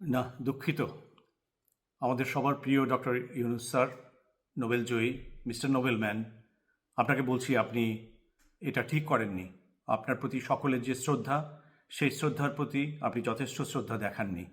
না, দুঃখিত। আমাদের সবার প্রিয় ডক্টর ইউনুস স্যার, নোবেল জয়ী মিস্টার নোবেল ম্যান আপনাকে বলছি আপনি এটা ঠিক করেননি। আপনার প্রতি সকলের যে শ্রদ্ধা, সেই শ্রদ্ধার প্রতি আপনি যথেষ্ট শ্রদ্ধা দেখাননি।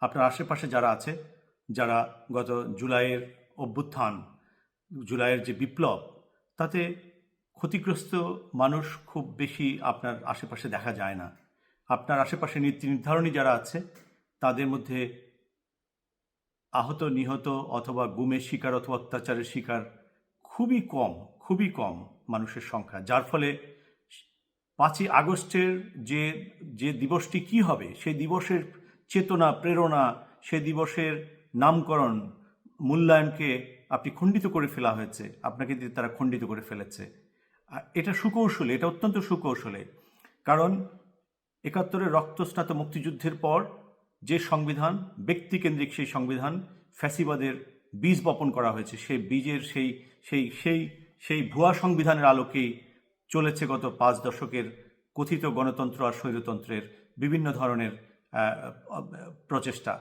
আপনার আশেপাশে যারা আছে, যারা গত জুলাইয়ের অভ্যুত্থান, জুলাইয়ের যে বিপ্লব, তাতে ক্ষতিগ্রস্ত মানুষ খুব বেশি আপনার আশেপাশে দেখা যায় না। আপনার আশেপাশে নীতি নির্ধারণী যারা আছে তাদের মধ্যে আহত, নিহত অথবা গুমের শিকার অথবা অত্যাচারের শিকার খুবই কম খুবই কম মানুষের সংখ্যা। যার ফলে পাঁচই আগস্টের যে যে দিবসটি কি হবে সেই দিবসের চেতনা, প্রেরণা, সে দিবসের নামকরণ, মূল্যায়নকে আপনি খণ্ডিত করে ফেলা হয়েছে। আপনাকে দিয়ে তারা খণ্ডিত করে ফেলেছে। এটা সুকৌশলে, এটা অত্যন্ত সুকৌশলে। কারণ একাত্তরের রক্তস্নাত মুক্তিযুদ্ধের পর যে সংবিধান, ব্যক্তিকেন্দ্রিক সেই সংবিধান, ফ্যাসিবাদের বীজ বপন করা হয়েছে, সেই বীজের সেই সেই সেই সেই ভুয়া সংবিধানের আলোকেই চলেছে গত পাঁচ দশকের কথিত গণতন্ত্র আর স্বৈরতন্ত্রের বিভিন্ন ধরনের প্রচেষ্টা।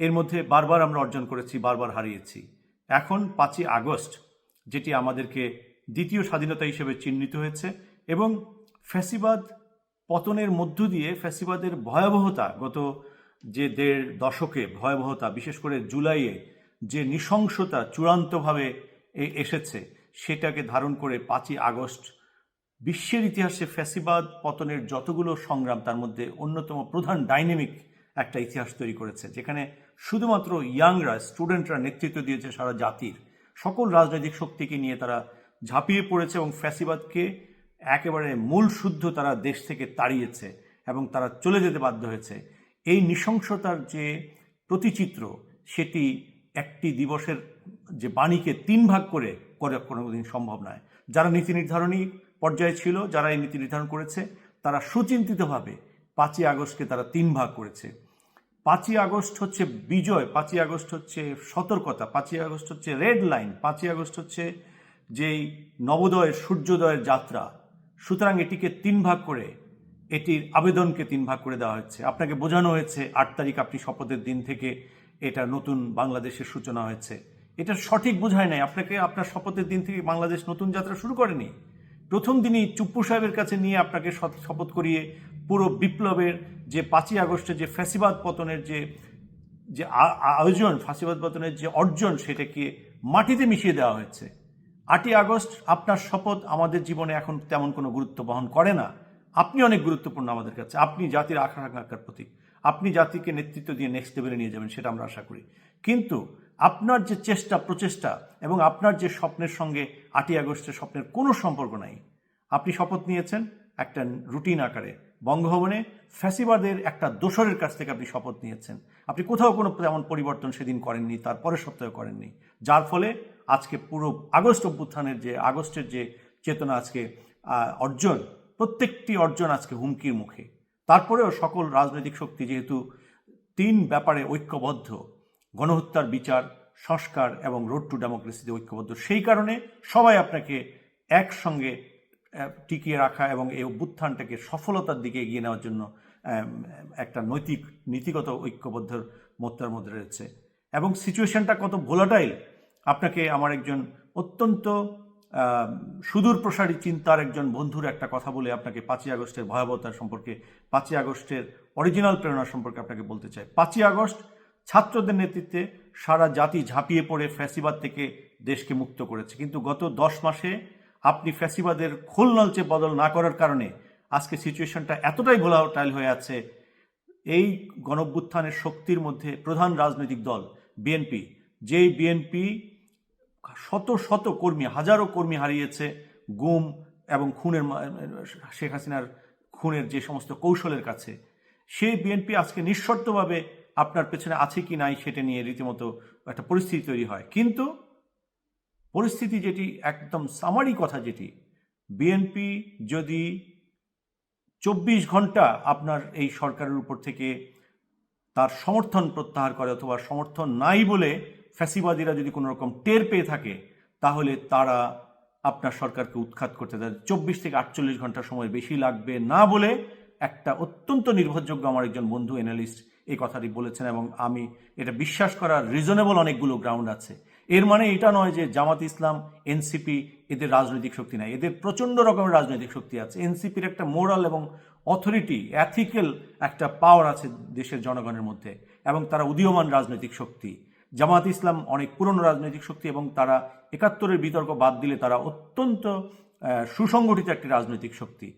এর মধ্যে বারবার আমরা অর্জন করেছি, বারবার হারিয়েছি। এখন পাঁচই আগস্ট, যেটি আমাদেরকে দ্বিতীয় স্বাধীনতা হিসেবে চিহ্নিত হয়েছে এবং ফ্যাসিবাদ পতনের মধ্য দিয়ে ফ্যাসিবাদের ভয়াবহতা গত যে দেড় দশকে ভয়াবহতা, বিশেষ করে জুলাইয়ে যে নৃশংসতা চূড়ান্তভাবে এসেছে, সেটাকে ধারণ করে পাঁচই আগস্ট বিশ্বের ইতিহাসে ফ্যাসিবাদ পতনের যতগুলো সংগ্রাম, তার মধ্যে অন্যতম প্রধান ডাইনামিক একটা ইতিহাস তৈরি করেছে, যেখানে শুধুমাত্র ইয়াংরা, স্টুডেন্টরা নেতৃত্ব দিয়েছে সারা জাতির। সকল রাজনৈতিক শক্তিকে নিয়ে তারা ঝাঁপিয়ে পড়েছে এবং ফ্যাসিবাদকে একেবারে মূল শুদ্ধ তারা দেশ থেকে তাড়িয়েছে এবং তারা চলে যেতে বাধ্য হয়েছে। এই নৃশংসতার যে প্রতিচিত্র, সেটি একটি দিবসের যে বাণীকে তিন ভাগ করে করে কোনোদিন সম্ভব নয়। যারা নীতি নির্ধারণী পর্যায়ে ছিল, যারা এই নীতি নির্ধারণ করেছে, তারা সুচিন্তিতভাবে পাঁচই আগস্টকে তারা তিন ভাগ করেছে। পাঁচই আগস্ট হচ্ছে বিজয়, পাঁচই আগস্ট হচ্ছে সতর্কতা, পাঁচই আগস্ট হচ্ছে রেড লাইন, পাঁচই আগস্ট হচ্ছে যেই নবোদয়ের সূর্যোদয়ের যাত্রা। সুতরাং এটিকে তিন ভাগ করে এটির আবেদনকে তিন ভাগ করে দেওয়া হয়েছে। আপনাকে বোঝানো হয়েছে আট তারিখ আপনি শপথের দিন থেকে এটা নতুন বাংলাদেশের সূচনা হয়েছে। এটা সঠিক বোঝায় নাই। আপনাকে আপনার শপথের দিন থেকে বাংলাদেশ নতুন যাত্রা শুরু করেনি। প্রথম দিনই চুপ্পু সাহেবের কাছে নিয়ে আপনাকে শপথ করিয়ে পুরো বিপ্লবের যে পাঁচই আগস্টে যে ফ্যাসিবাদ পতনের যে যে আয়োজন ফাঁসিবাদ পতনের যে অর্জন, সেটাকে মাটিতে মিশিয়ে দেওয়া হয়েছে। আটই আগস্ট আপনার শপথ আমাদের জীবনে এখন তেমন কোনো গুরুত্ব বহন করে না। আপনি অনেক গুরুত্বপূর্ণ আমাদের কাছে। আপনি জাতির আকার আকাঙ্ক্ষার প্রতীক। আপনি জাতিকে নেতৃত্ব দিয়ে নেক্সট লেভেলে নিয়ে যাবেন সেটা আমরা আশা করি। কিন্তু আপনার যে চেষ্টা, প্রচেষ্টা এবং আপনার যে স্বপ্নের সঙ্গে আটই আগস্টের স্বপ্নের কোনো সম্পর্ক নাই, আপনি শপথ নিয়েছেন একটা রুটিন আকারে। বঙ্গভবনে ফ্যাসিবাদের একটা দোসরের কাছ থেকে আপনি শপথ নিয়েছেন। আপনি কোথাও কোনো তেমন পরিবর্তন সেদিন করেননি, তার পরের সপ্তাহে করেননি। যার ফলে আজকে পুরো আগস্ট অভ্যুত্থানের যে, আগস্টের যে চেতনা আজকে অর্জন প্রত্যেকটি অর্জন আজকে হুমকির মুখে। তারপরেও সকল রাজনৈতিক শক্তি যেহেতু তিন ব্যাপারে ঐক্যবদ্ধ, গণহত্যার বিচার, সংস্কার এবং রোড টু ডেমোক্রেসিতে ঐক্যবদ্ধ, সেই কারণে সবাই আপনাকে একসঙ্গে টিকিয়ে রাখা এবং এই অভ্যুত্থানটাকে সফলতার দিকে এগিয়ে নেওয়ার জন্য একটা নৈতিক, নীতিগত ঐক্যবদ্ধর মধ্যার মধ্যে রয়েছে। এবং সিচুয়েশনটা কত ভোলাটাইল আপনাকে আমার একজন অত্যন্ত সুদূর প্রসারী চিন্তার একজন বন্ধুর একটা কথা বলে আপনাকে পাঁচই আগস্টের ভয়াবহতা সম্পর্কে, পাঁচই আগস্টের অরিজিনাল প্রেরণা সম্পর্কে আপনাকে বলতে চাই। পাঁচই আগস্ট, ছাত্রদের নেতৃত্বে সারা জাতি ঝাঁপিয়ে পড়ে ফ্যাসিবাদ থেকে দেশকে মুক্ত করেছে। কিন্তু গত দশ মাসে আপনি ফ্যাসিবাদের খোল নলচে বদল না করার কারণে আজকে সিচুয়েশনটা এতটাই ভোলাটাইল হয়ে আছে। এই গণভ্যুত্থানের শক্তির মধ্যে প্রধান রাজনৈতিক দল বিএনপি যেই বিএনপি শত শত কর্মী, হাজারো কর্মী হারিয়েছে গুম এবং খুনের শেখ হাসিনার খুনের যে সমস্ত কৌশলের কাছে। সেই বিএনপি আজকে নিঃশর্তভাবে আপনার পেছনে আছে কি নাই সেটা নিয়ে রীতিমতো একটা পরিস্থিতি তৈরি হয়। কিন্তু পরিস্থিতি যেটি, একদম সামারি কথা যেটি, বিএনপি যদি চব্বিশ ঘণ্টা আপনার এই সরকারের উপর থেকে তার সমর্থন প্রত্যাহার করে অথবা সমর্থন নাই বলে ফ্যাসিবাদীরা যদি কোনো রকম টের পেয়ে থাকে, তাহলে তারা আপনার সরকারকে উৎখাত করতে দেয়। চব্বিশ থেকে আটচল্লিশ ঘণ্টা সময় বেশি লাগবে না বলে একটা অত্যন্ত নির্ভরযোগ্য আমার একজন বন্ধু অ্যানালিস্ট এই কথাটি বলেছেন এবং আমি এটা বিশ্বাস করার রিজনেবল অনেকগুলো গ্রাউন্ড আছে। এর মানে এটা নয় যে জামাত ইসলাম এনসিপি এদের রাজনৈতিক শক্তি নাই। এদের প্রচণ্ড রকমের রাজনৈতিক শক্তি আছে। এনসিপির একটা মোরাল এবং অথরিটি অ্যাথিক্যাল একটা পাওয়ার আছে দেশের জনগণের মধ্যে এবং তারা উদীয়মান রাজনৈতিক শক্তি। জামাত ইসলাম অনেক পুরনো রাজনৈতিক শক্তি এবং তারা একাত্তরের বিতর্ক বাদ দিলে তারা অত্যন্ত সুসংগঠিত একটি রাজনৈতিক শক্তি।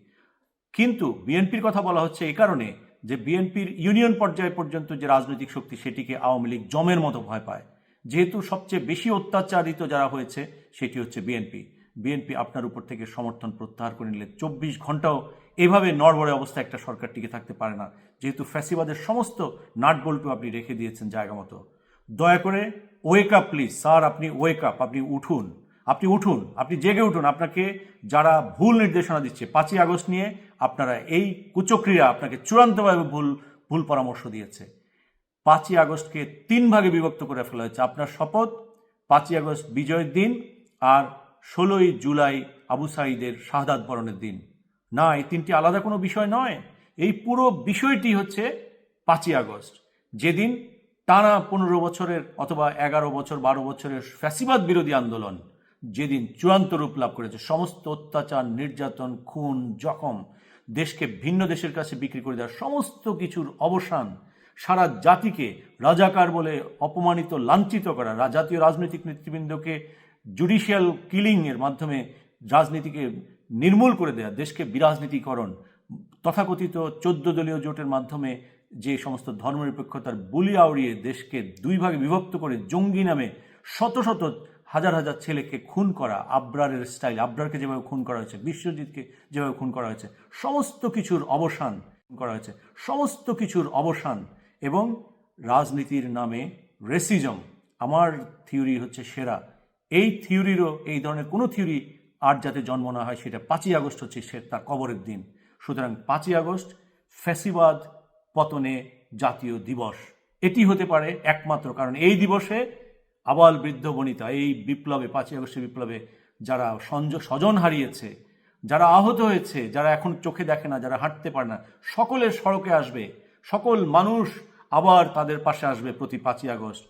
কিন্তু বিএনপির কথা বলা হচ্ছে এই কারণে যে বিএনপির ইউনিয়ন পর্যায় পর্যন্ত যে রাজনৈতিক শক্তি সেটিকে আওয়ামী লীগ জমের মতো ভয় পায়। যেহেতু সবচেয়ে বেশি অত্যাচারিত যারা হয়েছে সেটি হচ্ছে বিএনপি। বিএনপি আপনার উপর থেকে সমর্থন প্রত্যাহার করে নিলে চব্বিশ ঘন্টাও এভাবে নড়বড়ে অবস্থায় একটা সরকার টিকে থাকতে পারে না। যেহেতু ফ্যাসিবাদের সমস্ত নাট বল্টু আপনি রেখে দিয়েছেন জায়গা মতো। দয়া করে ওয়েক আপ প্লিজ স্যার, আপনি ওয়েক আপ আপনি উঠুন। আপনি উঠুন, আপনি জেগে উঠুন। আপনাকে যারা ভুল নির্দেশনা দিচ্ছে, পাঁচই আগস্ট নিয়ে আপনারা এই কুচক্রিয়া আপনাকে চূড়ান্তভাবে ভুল ভুল পরামর্শ দিয়েছে। পাঁচই আগস্টকে তিন ভাগে বিভক্ত করে ফেলা হয়েছে। আপনার শপথ, পাঁচই আগস্ট বিজয়ের দিন আর ষোলোই জুলাই আবু সাইদের শাহাদাত বরণের দিন। না, এই তিনটি আলাদা কোনো বিষয় নয়। এই পুরো বিষয়টি হচ্ছে পাঁচই আগস্ট। যেদিন টানা পনেরো বছরের অথবা এগারো বছর, বারো বছরের ফ্যাসিবাদ বিরোধী আন্দোলন যেদিন চূড়ান্ত রূপ লাভ করেছে। সমস্ত অত্যাচার, নির্যাতন, খুন, জখম দেশকে ভিন্ন দেশের কাছে বিক্রি করে দেওয়ার সমস্ত কিছুর অবসান সারা জাতিকে রাজাকার বলে অপমানিত, লাঞ্ছিত করা। জাতীয় রাজনৈতিক নেতৃবৃন্দকে জুডিশিয়াল কিলিং এর মাধ্যমে রাজনীতিকে নির্মূল করে দেয়া, দেশকে বিরাজনীতিকরণ। তথাকথিত চোদ্দ দলীয় জোটের মাধ্যমে যে সমস্ত ধর্মনিরপেক্ষতার বুলি আউড়িয়ে দেশকে দুই ভাগে বিভক্ত করে জঙ্গি নামে শত শত হাজার হাজার ছেলেকে খুন করা, আবরারের স্টাইল আবরারকে যেভাবে খুন করা হয়েছে, বিশ্বজিৎকে যেভাবে খুন করা হয়েছে, সমস্ত কিছুর অবসান করা হয়েছে, সমস্ত কিছুর অবসান এবং রাজনীতির নামে রেসিজম আমার থিওরি হচ্ছে সেরা। এই থিওরিরও এই ধরনের কোনো থিওরি আর যাতে জন্ম না হয়, সেটা পাঁচই আগস্ট হচ্ছে সে, তার কবরের দিন। সুতরাং পাঁচই আগস্ট, ফ্যাসিবাদ পতনে জাতীয় দিবস। এটি হতে পারে একমাত্র কারণ এই দিবসে আবাল বৃদ্ধ বনিতা, এই বিপ্লবে, পাঁচই আগস্টের বিপ্লবে যারা সঞ্জ, স্বজন হারিয়েছে, যারা আহত হয়েছে, যারা এখন চোখে দেখে না, যারা হাঁটতে পারে না, সকলের সড়কে আসবে, সকল মানুষ আবার তাদের পাশে আসবে প্রতি পাঁচই আগস্ট।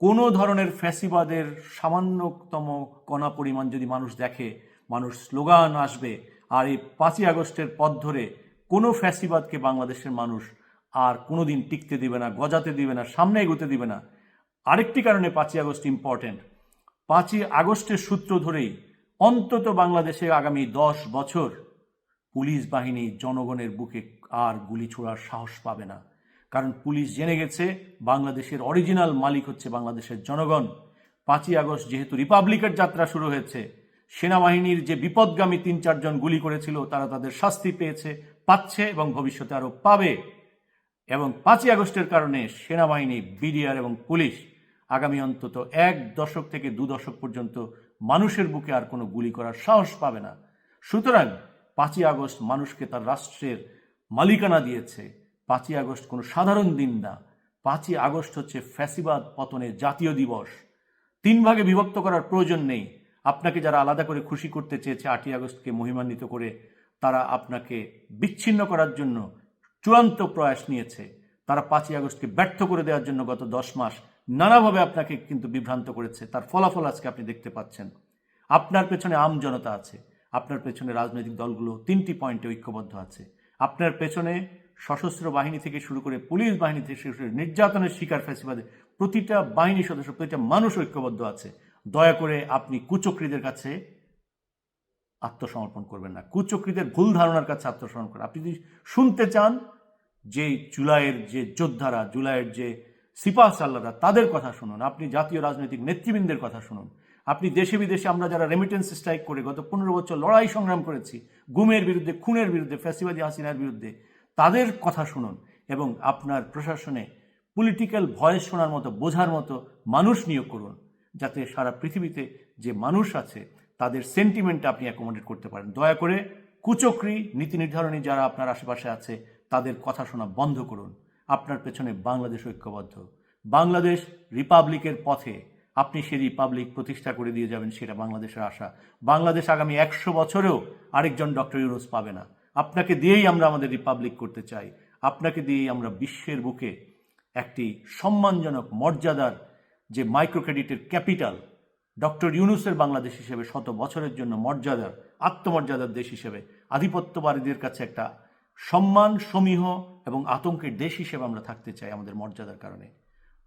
কোনো ধরনের ফ্যাসিবাদের সামান্যতম কণা পরিমাণ যদি মানুষ দেখে, মানুষ স্লোগান আসবে, আর এই পাঁচই আগস্টের পথ ধরে কোনো ফ্যাসিবাদকে বাংলাদেশের মানুষ আর কোনোদিন টিকতে দিবে না, গজাতে দিবে না, সামনে এগোতে দিবে না। আরেকটি কারণে পাঁচই আগস্ট ইম্পর্টেন্ট পাঁচই আগস্টের সূত্র ধরেই অন্তত বাংলাদেশে আগামী দশ বছর পুলিশ বাহিনী জনগণের বুকে আর গুলি ছোড়ার সাহস পাবে না। কারণ পুলিশ জেনে গেছে, বাংলাদেশের অরিজিনাল মালিক হচ্ছে বাংলাদেশের জনগণ। পাঁচই আগস্ট যেহেতু রিপাবলিকের যাত্রা শুরু হয়েছে, সেনাবাহিনীর যে বিপদগামী তিন চারজন গুলি করেছিল, তারা তাদের শাস্তি পেয়েছে, পাচ্ছে এবং ভবিষ্যতে আরও পাবে। এবং পাঁচই আগস্টের কারণে সেনাবাহিনী, বিডিআর এবং পুলিশ আগামী অন্তত এক দশক থেকে দু দশক পর্যন্ত মানুষের বুকে আর কোনো গুলি করার সাহস পাবে না। সুতরাং পাঁচই আগস্ট মানুষকে তার রাষ্ট্রের মালিকানা দিয়েছে। পাঁচই আগস্ট কোনো সাধারণ দিন না। পাঁচই আগস্ট হচ্ছে ফ্যাসিবাদ পতনের জাতীয় দিবস। তিন ভাগে বিভক্ত করার প্রয়োজন নেই। আপনাকে যারা আলাদা করে খুশি করতে চেয়েছে আটই আগস্টকে মহিমান্বিত করে, তারা আপনাকে বিচ্ছিন্ন করার জন্য চূড়ান্ত প্রয়াস নিয়েছে। তারা পাঁচই আগস্টকে ব্যর্থ করে দেওয়ার জন্য গত দশ মাস নানাভাবে আপনাকে কিন্তু বিভ্রান্ত করেছে। তার ফলাফল আজকে আপনি দেখতে পাচ্ছেন। আপনার পেছনে আম জনতা আছে। আপনার পেছনে রাজনৈতিক দলগুলো তিনটি পয়েন্টে ঐক্যবদ্ধ আছে। আপনার পেছনে সশস্ত্র বাহিনী থেকে শুরু করে পুলিশ বাহিনী থেকে শুরু করে নির্যাতনের শিকার ফ্যাসিবাদে প্রতিটা বাহিনী সদস্য, প্রতিটা মানুষ ঐক্যবদ্ধ আছে। দয়া করে আপনি কুচক্রীদের কাছে আত্মসমর্পণ করবেন না। কুচক্রীদের ভুল ধারণার কাছে আত্মসমর্পণ করেন আপনি যদি শুনতে চান যে জুলাইয়ের যে যোদ্ধারা, জুলাইয়ের যে সিপাহ সাল্লারা তাদের কথা শুনুন। আপনি জাতীয় রাজনৈতিক নেতৃবৃন্দের কথা শুনুন। আপনি দেশে বিদেশে আমরা যারা রেমিটেন্স স্ট্রাইক করে গত পনেরো বছর লড়াই সংগ্রাম করেছি, গুমের বিরুদ্ধে, খুনের বিরুদ্ধে, ফ্যাসিবাদী হাসিনার বিরুদ্ধে, তাদের কথা শুনুন এবং আপনার প্রশাসনে পলিটিক্যাল ভয়েস শোনার মতো, বোঝার মতো মানুষ নিয়োগ করুন, যাতে সারা পৃথিবীতে যে মানুষ আছে তাদের সেন্টিমেন্ট আপনি অ্যাকোমোডেট করতে পারেন। দয়া করে কুচক্রি নীতি নির্ধারণী যারা আপনার আশেপাশে আছে, তাদের কথা শোনা বন্ধ করুন। আপনার পেছনে বাংলাদেশ ঐক্যবদ্ধ। বাংলাদেশ রিপাবলিকের পথে আপনি সেই রিপাবলিক প্রতিষ্ঠা করে দিয়ে যাবেন, সেটা বাংলাদেশের আশা। বাংলাদেশ আগামী একশো বছরেও আরেকজন ডক্টর ইউনুস পাবে না। আপনাকে দিয়েই আমরা আমাদের রিপাবলিক করতে চাই। আপনাকে দিয়েই আমরা বিশ্বের বুকে একটি সম্মানজনক, মর্যাদার যে মাইক্রো ক্রেডিটের ক্যাপিটাল ডক্টর ইউনুসের বাংলাদেশ হিসেবে শত বছরের জন্য মর্যাদার, আত্মমর্যাদার দেশ হিসেবে আধিপত্যবাদীদের কাছে একটা সম্মান, সমীহ এবং আতঙ্কের দেশ হিসেবে আমরা থাকতে চাই আমাদের মর্যাদার কারণে।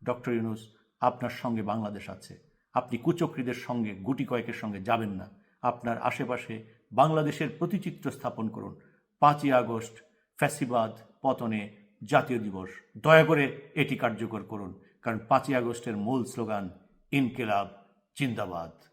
ডক্টর ইউনুস, আপনার সঙ্গে বাংলাদেশ আছে। আপনি কুচক্রীদের সঙ্গে, গুটি কয়েকের সঙ্গে যাবেন না। আপনার আশেপাশে বাংলাদেশের প্রতিচিত্র স্থাপন করুন। পাঁচই আগস্ট, ফ্যাসিবাদ, পতনে জাতীয় দিবস। দয়া করে এটি কার্যকর করুন। কারণ পাঁচই আগস্টের মূল স্লোগান, ইনকেলাব। जिंदाबाद